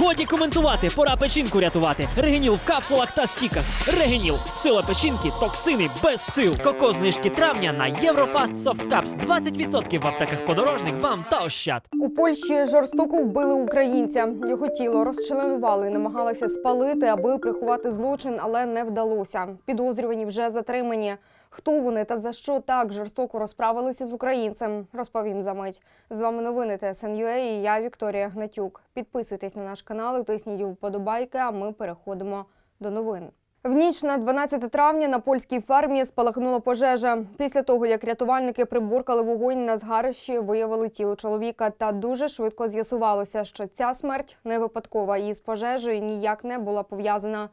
Годі коментувати, пора печінку рятувати. Регеніл в капсулах та стіках. Регеніл. Сила печінки, токсини без сил. Коко знижки травня на Єврофаст Soft Caps. 20% в аптеках подорожник, вам та ощад. У Польщі жорстоко вбили українця. Його тіло розчленували намагалися спалити, аби приховати злочин, але не вдалося. Підозрювані вже затримані. Хто вони та за що так жорстоко розправилися з українцем? Розповім за мить. З вами новини ТСНЮА і я Вікторія Гнатюк. Підписуйтесь на наш канал, і тисніть вподобайки. А ми переходимо до новин. В ніч на 12 травня на польській фермі спалахнула пожежа. Після того, як рятувальники прибуркали вогонь на згарищі, виявили тіло чоловіка. Та дуже швидко з'ясувалося, що ця смерть не випадкова і з пожежею ніяк не була пов'язана.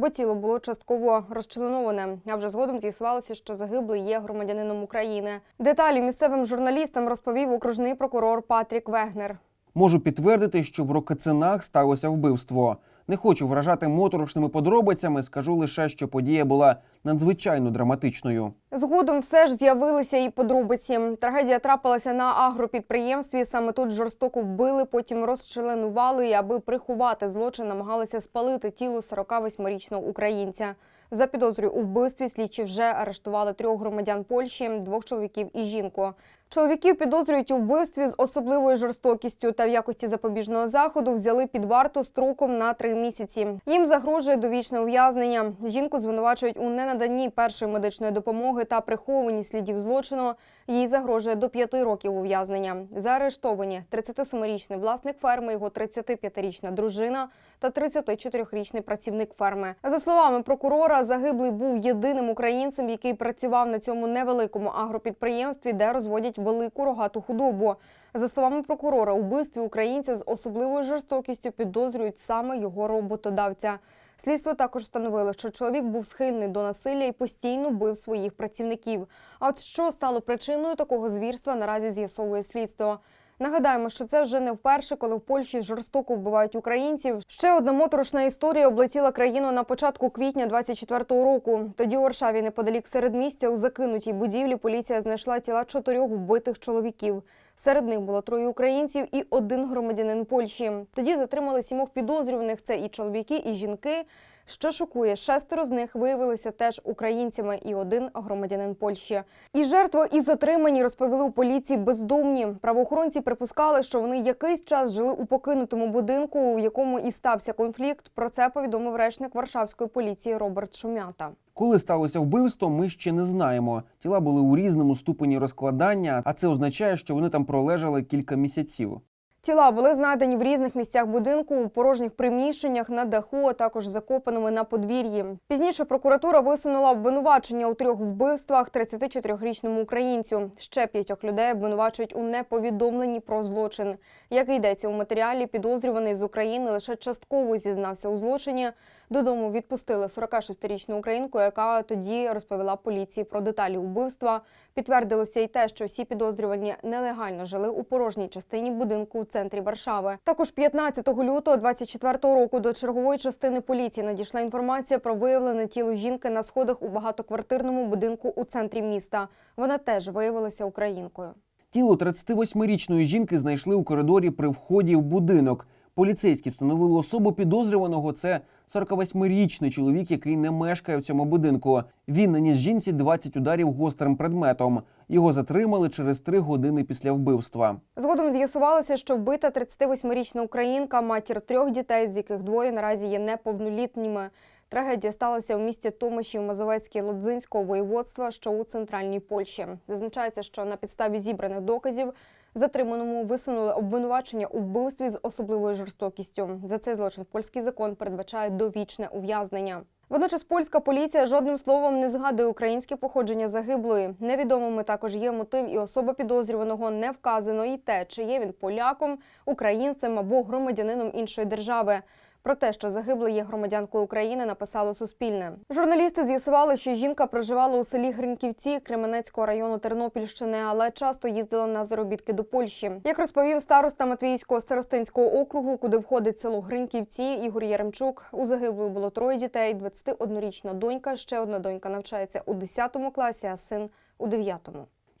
Бо тіло було частково розчленоване. А вже згодом з'ясувалося, що загиблий є громадянином України. Деталі місцевим журналістам розповів окружний прокурор Патрік Вегнер. Можу підтвердити, що в Рокацинах сталося вбивство. Не хочу вражати моторошними подробицями, скажу лише, що подія була надзвичайно драматичною. Згодом все ж з'явилися і подробиці. Трагедія трапилася на агропідприємстві. Саме тут жорстоко вбили, потім розчленували і аби приховати злочин, намагалися спалити тіло 48-річного українця. За підозрою у вбивстві слідчі вже арештували трьох громадян Польщі, двох чоловіків і жінку. Чоловіків підозрюють у вбивстві з особливою жорстокістю та в якості запобіжного заходу взяли під варту строком на три місяці. Їм загрожує довічне ув'язнення. Жінку звинувачують у ненаданні першої медичної допомоги та прихованні слідів злочину. Їй загрожує до п'яти років ув'язнення. Заарештовані 37-річний власник ферми, його 35-річна дружина та 34-річний працівник ферми. За словами прокурора, загиблий був єдиним українцем, який працював на цьому невеликому агропідприємстві, де розводять велику рогату худобу. За словами прокурора, у вбивстві українця з особливою жорстокістю підозрюють саме його роботодавця. Слідство також встановило, що чоловік був схильний до насилля і постійно бив своїх працівників. А от що стало причиною такого звірства, наразі з'ясовує слідство. Нагадаємо, що це вже не вперше, коли в Польщі жорстоко вбивають українців. Ще одна моторошна історія облетіла країну на початку квітня 24-го року. Тоді у Варшаві, неподалік середмістя, у закинутій будівлі поліція знайшла тіла чотирьох вбитих чоловіків. Серед них було троє українців і один громадянин Польщі. Тоді затримали сімох підозрюваних. Це і чоловіки, і жінки. Що шокує, шестеро з них виявилися теж українцями, і один громадянин Польщі. І жертви і затримані розповіли у поліції бездомні. Правоохоронці припускали, що вони якийсь час жили у покинутому будинку, у якому і стався конфлікт. Про це повідомив речник Варшавської поліції Роберт Шумята. Коли сталося вбивство, ми ще не знаємо. Тіла були у різному ступені розкладання, а це означає, що вони там пролежали кілька місяців. Тіла були знайдені в різних місцях будинку, у порожніх приміщеннях, на даху, а також закопаними на подвір'ї. Пізніше прокуратура висунула обвинувачення у трьох вбивствах 34-річному українцю. Ще п'ятьох людей обвинувачують у неповідомленні про злочин. Як йдеться у матеріалі, підозрюваний з України лише частково зізнався у злочині. Додому відпустили 46-річну українку, яка тоді розповіла поліції про деталі вбивства. Підтвердилося й те, що всі підозрювані нелегально жили у порожній частині будинку центрі Варшави. Також 15 лютого 24 року до чергової частини поліції надійшла інформація про виявлене тіло жінки на сходах у багатоквартирному будинку у центрі міста. Вона теж виявилася українкою. Тіло 38-річної жінки знайшли у коридорі при вході в будинок. Поліцейські встановили особу підозрюваного. Це 48-річний чоловік, який не мешкає в цьому будинку. Він наніс жінці 20 ударів гострим предметом. Його затримали через три години після вбивства. Згодом з'ясувалося, що вбита 38-річна українка, матір трьох дітей, з яких двоє наразі є неповнолітніми. Трагедія сталася у місті Томашів Мазовецькій Лодзинського воєводства, що у центральній Польщі. Зазначається, що на підставі зібраних доказів затриманому висунули обвинувачення у вбивстві з особливою жорстокістю. За цей злочин польський закон передбачає довічне ув'язнення. Водночас польська поліція жодним словом не згадує українське походження загиблої. Невідомими також є мотив і особа підозрюваного не вказано і те, чи є він поляком, українцем або громадянином іншої держави. Про те, що загиблий є громадянкою України, написало Суспільне. Журналісти з'ясували, що жінка проживала у селі Гринківці Кременецького району Тернопільщини, але часто їздила на заробітки до Польщі. Як розповів староста Матвіївського старостинського округу, куди входить село Гринківці, Ігор Яремчук, у загиблої було троє дітей: 21-річна донька, ще одна донька навчається у 10 класі, а син у 9.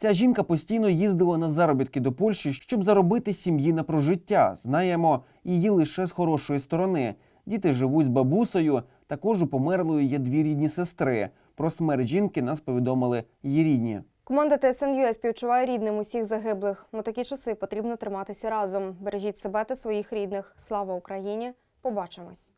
Ця жінка постійно їздила на заробітки до Польщі, щоб заробити сім'ї на прожиття. Знаємо її лише з хорошої сторони. Діти живуть з бабусею. Також у померлої є дві рідні сестри. Про смерть жінки нас повідомили її рідні. Команда ТСНЮ співчуває рідним усіх загиблих. У такі часи потрібно триматися разом. Бережіть себе та своїх рідних. Слава Україні! Побачимось.